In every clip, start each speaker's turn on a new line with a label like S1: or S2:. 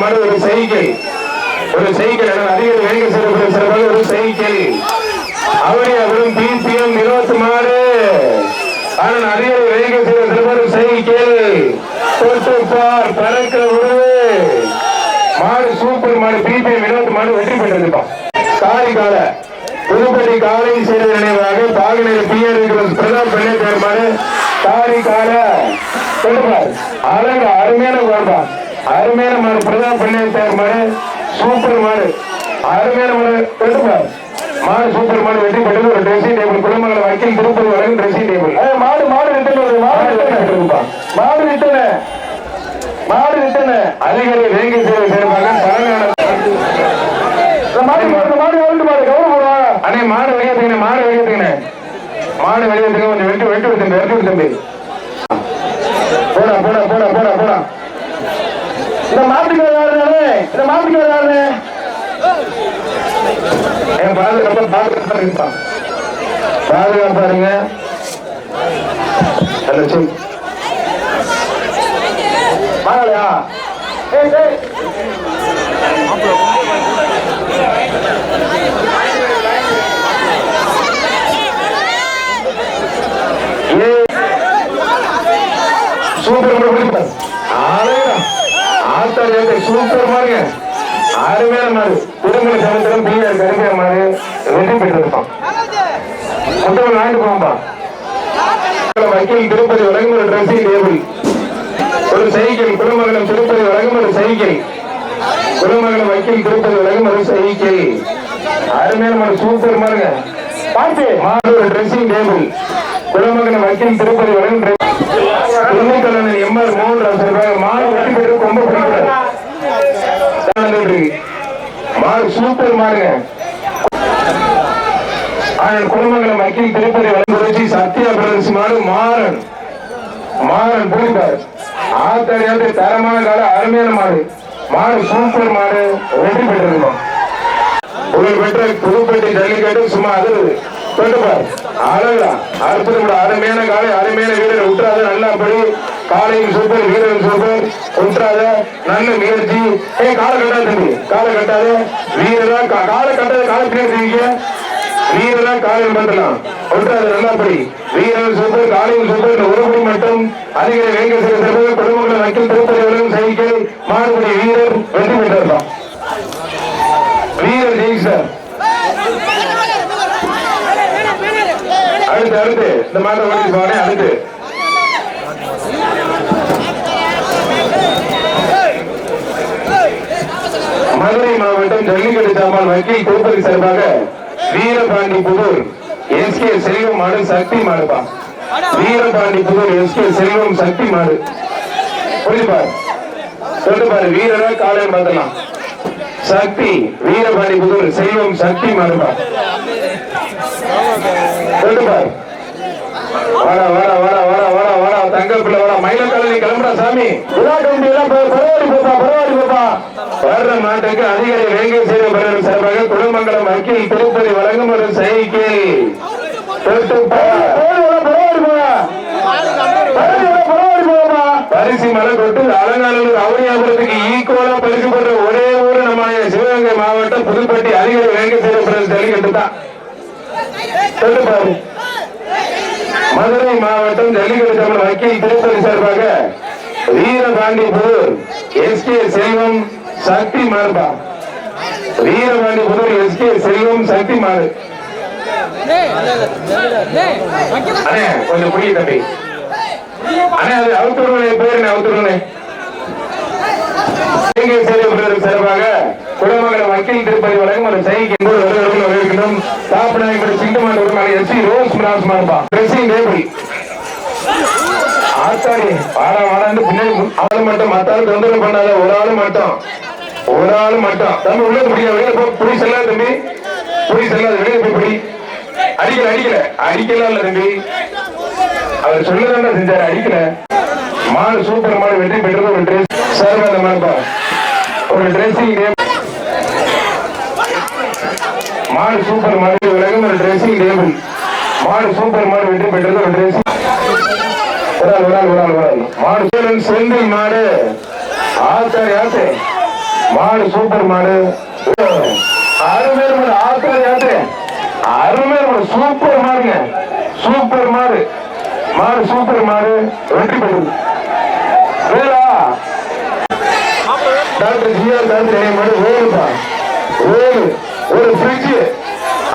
S1: மாடு ஒரு செய்கை. ஒரு செய்கை என அதிகாரி வேங்க சிறப்பு சிறப்பாக ஒரு செய்கை. அவரை அவரும் பிபிஎம் இருபத்தி மாடு ஆனால் அதிகாரி வேங்க சிறப்பு ஒரு சைக்கிள் தொட்டு பார் பறக்க உருவு. மாடு சூப்பர் மாடு பிபிஎம் இருபத்தி மாடு வெற்றி பெற்றிருப்பான் காரி கால புதுப்பட்டி காலை செய்த நினைவாக பாகநேர பிஆர் பிரதாப் பெண்ணை மாடு காரி கால சொல்லுப்பார் அழகு அருமையான குழம்பா அருமையான மாடு பிரதாப் பெண்ணை மாடு சூப்பர் மாடு. அருமையான மாடு சொல்லுப்பார் மாடு சூப்பர் மாடு வெற்றி பெற்றது ஒரு ட்ரெஸ்ஸிங் டேபிள் குடும்பங்களை வக்கீல் திருப்பதி வழங்கும் ட்ரெஸ்ஸிங் டேபிள் மாடு மாடு ரிட்டர்ன் மாடு ரிட்டர்ன் மாடு ரிட்டர்ன் மாடு ரிட்டர்ன் அதிகாரி வேங்கி சேவை சேர்ப்பாங்க பழங்கான மாடு மாடு மாடு ஓல்டு மாடு கௌரவம் அண்ணே மாடு வெளியேற்றுங்க மாடு வெளியேற்றுங்க மாடு வெளியேற்றுங்க கொஞ்சம் வெட்டி வெட்டி வெட்டி விடு தம்பி. போடா போடா போடா போடா போடா இந்த மாட்டுக்கு யாருனாலே இந்த மாட்டுக்கு என் பாதுகாப்பா பாதுகாப்பா இருப்பான் பாதுகாப்பா இருங்க வாங்கலையா சூப்பர். பிடிப்பார் ஆத்தாடி சூப்பர் மாதிரி அருமையான மாதிரி குடும்ப சமுத்திரம் பிள்ளையார் கருமையான மாதிரி வெற்றி பெற்றிருப்பான். மொத்தம் நாட்டு போம்பா வக்கீல் திருப்பதி வழங்கும் ஒரு ட்ரெஸ்ஸிங் டேபிள் ஒரு சைக்கிள் குடும்பங்களும் திருப்பதி வழங்கும் ஒரு சைக்கிள். குடும்பங்களும் வக்கீல் திருப்பதி வழங்கும் ஒரு சைக்கிள். அருமையான மாதிரி சூப்பர் மாருங்க பார்த்து மாதிரி ஒரு ட்ரெஸ்ஸிங் டேபிள் குடும்பங்களும் வக்கீல் திருப்பதி வழங்கும் திருநெல்வேலி எம்ஆர் மோகன் ராஜ் சொல்றாங்க மாடு வெற்றி பெற்று ரொம்ப பிடிக்கிறார் மாடு சூப்பர் மாடுங்க ஆனால் குடும்பங்களும் வக்கீல் திருப்பதி வளர்ந்து சத்யா பிரதர்ஸ் மாடு மாறன். மாறன் புரிந்தார் ஆத்தடியாட்டு தரமான கால அருமையான மாடு. மாடு சூப்பர் மாடு. வெற்றி பெற்றிருக்கோம் புகழ் பெற்ற புதுப்பேட்டை ஜல்லிக்கட்டு சும்மா அதிர்வு தொட்டுப்பார். அழகா. அற்புதம் அருமையான காலை அருமையான வீரர் விட்டுறாது நல்லா படி காலையும் சூப்பர் வீரரும் சூப்பர். விட்டுறாத நல்ல முயற்சி. ஏய் காலை கட்டாத தம்பி காலை கட்டாத. வீரரா கா- காலை கட்டாத காலை பின்னாடி வீரரா காலையில் பண்ணலாம் விட்டுறாத நல்லபடி வீரர் சூப்பர் காலையில் சூப்பர் இந்த ஒருபடி மட்டும் அதிகாரி வேங்கேஸ்வர சிறப்பு குடும்பங்களை வக்கீல் திருப்பதி வரும் சைக்கிள் மாறுபடி வீரர் வெற்றி பெற்றிருப்பான் வீரர் ஜெயிச்சார் அடுத்து அடுத்து. இந்த மாட்டை அடுத்து. மதுரை மாவட்டம் ஜல்லிக்கட்டு சாமான் வக்கீல் திருப்பதி சார்பாக வீரபாண்டி புதூர் எஸ் கே செல்வம் மாடு சக்தி மாடுப்பா. வீரபாண்டி புதூர் எஸ் கே செல்வம் சக்தி மாடு. புரியுப்பா சொல்லு பாரு வீரரா காலையில் பார்த்தலாம் சக்தி வீரபாண்டி புதூர் செல்வம் சக்தி மாடுப்பா. சொல்லு பாரு. பிள்ளை வாடா சாமி. விழா கம்பி எல்லாம் பரவாடி போப்பா பரவாடி போப்பா. வர்ற மாட்டுக்கு அதிகாரி வேங்கை செய்த சார்பாக குடும்பங்களும் வக்கீல் திருப்பதி வழங்கும் ஒரு சைக்கிள் பரிசு மலை கொட்டு அலங்காநல்லூர் அவனியாபுரத்துக்கு ஈக்குவலா பரிசு பெற்ற ஒரே ஊரு நம்ம சிவகங்கை மாவட்டம் புதுப்பட்டி. அதிகாரி வேங்கை செய்த பிறகு ஜல்லிக்கட்டு தான் பாரு. மதுரை மாவட்டம் ஜல்லிக்கட்டு தமிழ் வக்கீல் திருப்பதி சார்பாக வீரபாண்டிபுதூர் எஸ் கே செல்வம் சக்தி மார்பா. வீரபாண்டிபுதூர் எஸ் கே செல்வம் சக்தி மாறு. அண்ணே கொஞ்சம் புரிய தம்பி. அண்ணே அது அவுத்துருவனே பேரு அவுத்துருவனே சார்பாக குடமங்கல வக்கீல் திருப்பதி வழங்கும் ஒரு சைக்கு என்பது வருவர்கள் வரவேற்கின்றோம். தாப்பநாயகப்படி சிங்கமாண்ட உரிமையாளர் எஸ் சி ரோஸ் மிராஸ் மார்பா. ட்ரெஸ்ஸிங் ஆத்தாடி வாடா வாடான்னு பின்னாடி மு- மட்டும் மத்தாலும் தொந்தரவு பண்ணாத ஒரு ஆளு மட்டும். ஒரு ஆளு மட்டும். தம்பி உள்ள முடியாது வெளியில போ. புடி செல்லாத தம்பி. புடி செல்லாது வெளியே போய் புடி. அடிக்கல அடிக்கல. அடிக்கலாம் இல்ல தம்பி. அவர் சொல்லதான் செஞ்சாரு அடிக்கல. மாடு சூப்பர் மாடு வெற்றி பெற்றது ஒரு ட்ரெஸ் சார் அந்த மாதிரி ஒரு ட்ரெஸ்ஸிங் நேம் மாடு சூப்பர் மாடு உலகம் ஒரு ட்ரெஸ்ஸிங் டேபிள் மாடு சூப்பர் மாடு வெற்றி பெற்றது ஒரு ட்ரெஸ்ஸிங் ஒரு ஆள் ஒரு ஆள் ஒரு ஆள் ஒரு ஆள் மாடு சூழல் செந்தில் மாடு. ஆத்தாரி ஆசை மாடு சூப்பர் மாடு. அருமையான மாடு ஆத்திர யாத்திரை அருமையான மாடு சூப்பர் மாடுங்க. சூப்பர் மாடு. மாடு சூப்பர் மாடு வெற்றி பெற்றது. வேலா. டாக்டர் ஜிஆர் டாக்டர் என் மாடு வேலுப்பா. வேலு ஒரு ஃப்ரிட்ஜ்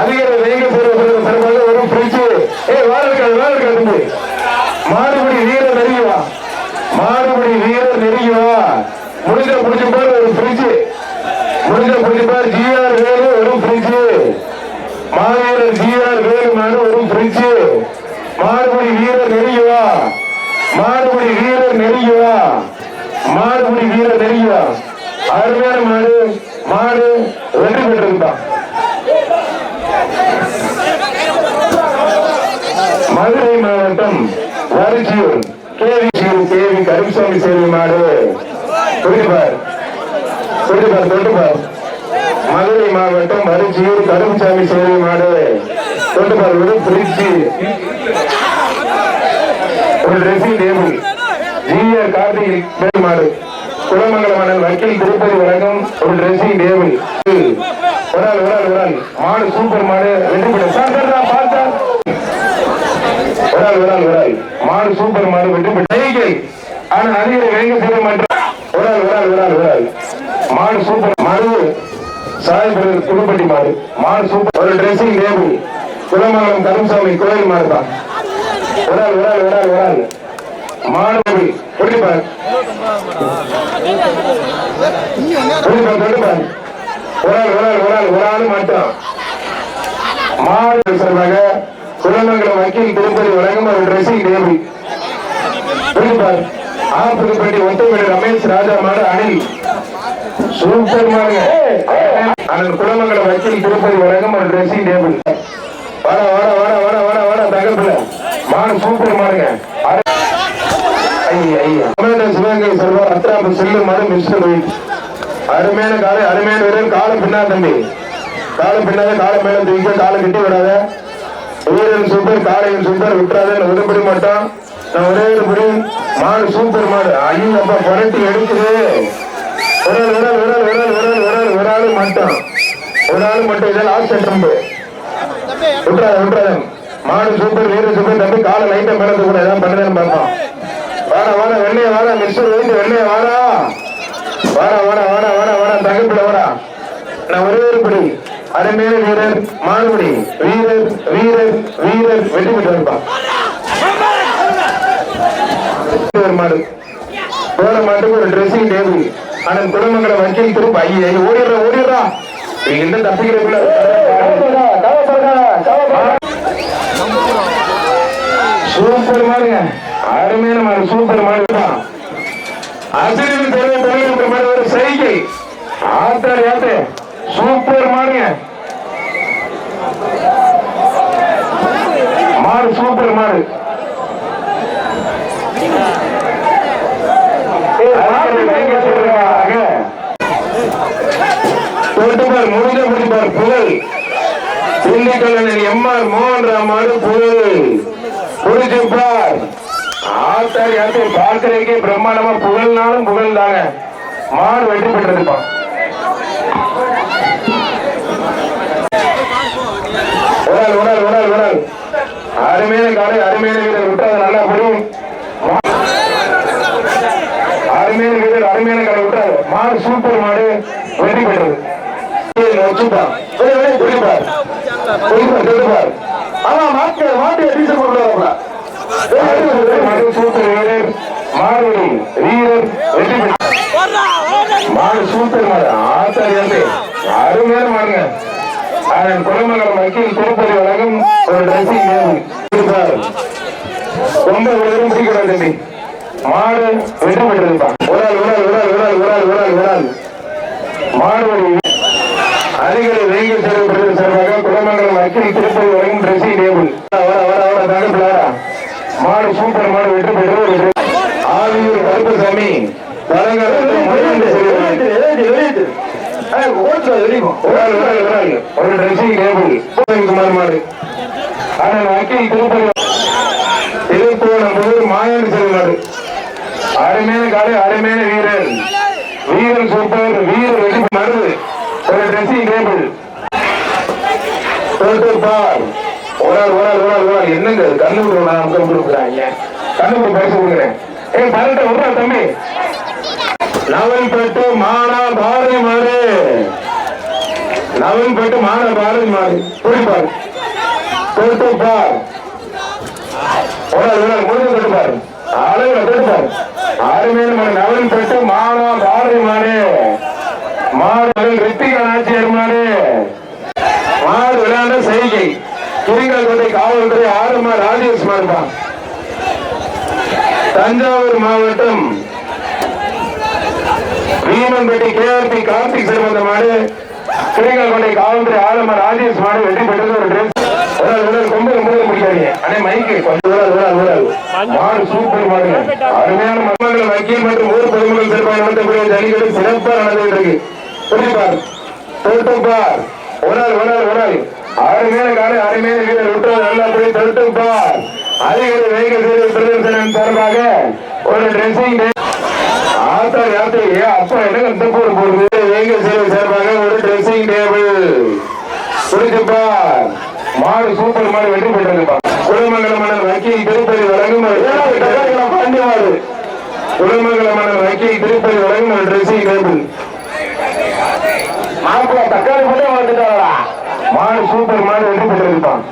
S1: அதிக வெங்க சிறப்பு சிறப்பாக ஒரு ஃப்ரிட்ஜ் ஏ வேலை இருக்காது வேலை இருக்காது தம்பி. மாறுபடி வீரர் நெருங்கி மாறுபடி வீர வீரர் நெருங்கி வா முடிஞ்ச பிடிச்ச பேர் ஒரு பிரிட்ஜ் முடிஞ்ச பிடிச்ச பேர் ஜிஆர் வேலு ஒரு பிரிட்ஜ் மாவீரர் ஜிஆர் வேலு மாடு ஒரு பிரிட்ஜ் மாறுபடி வீரர் நெருங்கி வா மாடுபடி வீரர் நெருங்கி வா மாடுபடி வீரர் நெருங்கி அருமையான மாடு. மாடு வெற்றி பெற்றிருந்தான் மதுரை மாவட்டம் வரிச்சியூர் கேவி கேவி கருப்புசாமி சேவை மாடு. குறிப்பார் குறிப்பார் தொட்டுப்பார் மதுரை மாவட்டம் வரிச்சியூர் கருப்புசாமி சேவை மாடு. தொட்டுப்பார் ஒரு திருச்சி ஒரு ட்ரெஸ்ஸிங் டேபிள் ஜிஆர் கார்த்திகை மாடு. குலமங்கலம் வக்கீல் திருப்பதி வழங்கும் ஒரு ட்ரெஸ்ஸிங் டேபிள் ஒரு ஆள் ஒரு ஆள் ஒரு ஆள் மாடு சூப்பர் மாடு. ரெண்டு பெற்ற சார் ஒரு ஆள் ஒரு ஆள் ஒரு மாடு சூப்பர் மாடு வெற்றி ஆனா அதிக செய்ய மாட்டேன் ஒரு ஆள் ஒரு ஆள் ஒரு ஆள் ஒரு ஆள் மாடு சூப்பர் மாடு. சாயபுரம் மாடு. மாடு சூப்பர் ஒரு ட்ரெஸ்ஸிங் டேபிள் குலமங்கலம் கரும்சாமி கோயில் மாடு தான். ஒரு ஆள் ஒரு ஆள் ஒரு ஆள் ஒரு ஆள் மாடு குடிப்பார் குடிப்பார் குடிப்பார் ஒரு ஆள் ஒரு ஆள் ஒரு ஆள் ஒரு ஆள் மட்டும் மாடு சார்பாக குலமங்கலம் வக்கீல் திருப்பதி வழங்கும் ஒரு ட்ரெஸ்ஸிங் டேபிள் புரியுப்பார் ஆ புதுப்பட்டி ஒத்தமேடு ரமேஷ் ராஜா மாடு அணில். சூப்பர் மாடுங்க அண்ணன் குலமங்கலம் வக்கீல் திருப்பதி வழங்கும் ஒரு ட்ரெஸ்ஸிங் டேபிள் வர வர வர வர வர வர தகப்பில் மாடு சூப்பர் மாடுங்க. சிவகங்கை செல்வா அத்திராம்பு செல்லு மாடு மிஸ்டர் வெயிட் அருமையான காலை அருமையான வீரர் காலம் பின்னா தம்பி. காலம் பின்னாத காலம் மேல தூக்கி காலம் கட்டி விடாத. ஊரன் சூப்பர் காளையன் சூப்பர் விட்டுறாத உடம்படி மாட்டோம் நான் ஒரே ஒரு முடி மாடு சூப்பர் மாடு ஐயோ அப்பா புரட்டி எடுக்குது. விரல் விரல் விரல் விரல் விரல் ஆள் ஒரு ஆள் மட்டும் ஒரு ஆள் மட்டும் இதில் லாஸ்ட் அட்டம்பு விட்டுறாத விட்டுறாதன் மாடு சூப்பர் வீரர் சூப்பர் தம்பி காலை லைட்டை பிறந்து கூட ஏதாவது பண்ணுறேன்னு பார்ப்போம் வாடா வாடா வெண்ணைய வாடா மிஸ்டர் வந்து வெண்ணைய வாடா. வாடா வாடா வாடா வாடா வாடா தகப்பில வாடா. நான் ஒரே ஒரு படி அருமையான வீரர் மாறுபடி வீரர் வீரர் வீரர் வெற்றி பெற்று இருப்பான் ஒரு மாடு போன மாட்டுக்கு ஒரு ட்ரெஸ்ஸிங் டேபிள் அதன் குடும்பங்களை வக்கீல் திரும்ப ஐயா ஓடிடுற ஓடிடுறா. நீங்க என்ன தப்பிக்கிறதுக்குள்ள சூப்பர் மாடுங்க அருமையான மாடு சூப்பர் மாடு தான் அசிரியில் தெரிய தெரிய ஒரு சைக்கிள் ஆத்தாடி ஆத்து சூப்பர் மாடுங்க மாடு சூப்பர் மாடு தொட்டுப்பார் முடிஞ்ச முடிப்பார் புகழ் திண்டிக்கல்லன் எம்ஆர் மோகன் ராமாடு புகழ் புரிச்சுப்பார் ஆத்தாடி ஆத்து பார்க்கறதுக்கே பிரம்மாண்டமா புகழ்னாலும் புகழ்ந்தாங்க. மாடு வெற்றி பெற்றதுப்பா. உடல் உடல் உடல் உடல். அருமையான காலை அருமையான வீரர். விட்டால் நல்லா புரியும். அருமையான வீரர் அருமையான காலை விட்டால் மாடு சூப்பர் மாடு வெற்றி பெற்றது. வச்சுப்பான் குடிப்பார் மாடு வீரர் வெற்றி பெற்ற மாடு சூப்பர் மாடு ஆத்தாடி அருமையான மாடுங்க அதன் குலமங்கலம் வக்கீல் திருப்பதி வழங்கும் ஒரு ட்ரெஸ்ஸிங் ரொம்ப விழுதும் பிடிக்கிறார் தம்பி மாடு வெற்றி பெற்றிருப்பா ஒரு ஆள் ஒரு ஆள். ஒரு ட்ரெஸ்ஸிங் டேபிள் மாடு. ஆனால் வக்கீல் திருப்பதி திருப்போன புதூர் மாயாண்டி செல்வாடு அருமையான காலை அருமையான வீரன் வீர வெற்றி மருந்து ட்ரெஸ்ஸிங் டேபிள் பார் ஒரு ஆள் ஒரு ஆள் ஒரு ஆள் ஒரு ஆள் என்னங்க கண்ணு கொடுக்குறாங்க கண்ணு பேச கொடுக்குறேன். ஏய் பரட்ட ஒரு தம்பி. நவல்பட்டு மானா பாரதி மாடு நவல்பட்டு மானா பாரதி மாறு. குடிப்பாரு தொட்டுப்பார் ஒரு ஆள், ஒரு ஆள், முடிஞ்சு தொட்டுப்பாரு ஆளுங்களை தொட்டுப்பாரு அருமையான மாடு நவல்பட்டு மானா பாரதி மாறு. மாடு ரித்திக நாச்சியர் மாறு. மாடு விளையாண்ட செய்கை. கிரிங்கல்கோட்டை காவல்துறை ஆறுமா ராஜேஷ் மாடுப்பா தஞ்சாவூர் மாவட்டம் வீமன்பட்டி கேஆர்பி கார்த்திக் சிறுவந்த மாடு கிரிங்கல்கோட்டை காவல்துறை ஆளுநர் ராஜேஷ் மாடு வெற்றி பெற்றது ஒரு ட்ரெஸ் ஒரு ஆள், கொம்பு கொம்பு பிடிக்காதீங்க. அண்ணே மைக்கு கொஞ்சம் ஒரு ஆள், ஒரு மாடு சூப்பர் மாடு. அருமையான மருமகள் வக்கீல் மற்றும் ஊர் பொதுமக்கள் சிறப்பாக நடத்தக்கூடிய ஜல்லிக்கட்டு சிறப்பாக நடந்துட்டு இருக்கு. புரியுப்பார் தொட்டுப்பார் ஒரு ஆள் ஒரு அருமையான காலை அருமையான வீரர் விட்டு நல்லா போய் தொட்டுப்பார் அதிகாரி வேக செய்தி சார்பாக ஒரு ட்ரெஸ்ஸிங் ஆத்தா யாத்திரை அப்பா என்ன கண்ட போர் போடுது வேங்க சேவை சேர்வாங்க ஒரு ட்ரெஸ்ஸிங் டேபிள் புரிஞ்சுப்பார் மாடு சூப்பர் மாடு வெற்றி பெற்றதுப்பா குலமங்கல மன்னன் வக்கீல் திருப்பதி வழங்கும் பாண்டி மாடு. குலமங்கல மன்னன் வக்கீல் திருப்பதி வழங்கும் ஒரு ட்ரெஸ்ஸிங் டேபிள் மாப்பிள்ள தக்காளி போட்டே வந்துட்டாரா மாடு சூப்பர் மாடு வெற்றி பெற்றிருப்பான்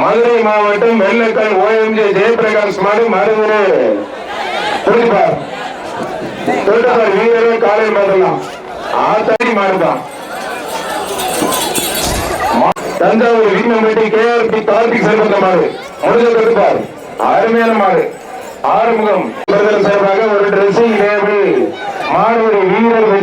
S1: மதுரை மாவட்டம் வெள்ளக்கல் ஓஎம்ஜே ஜெயபிரகாஷ் மாடு மருதுரு புரிஞ்சுப்பார் தொட்டப்பார் வீரர்கள் காலையில் மாறலாம் ஆத்தாடி மாறுதான் தஞ்சாவூர் வீமம்பட்டி கேஆர்பி கார்த்திக் செல்வந்த மாடு முடிஞ்ச தொட்டுப்பார் அருமையான மாடு. ஆறுமுகம். இவர்கள் சார்பாக ஒரு டிரெஸ்ஸிங் டேபிள் மாடுடைய வீரர் வெற்றி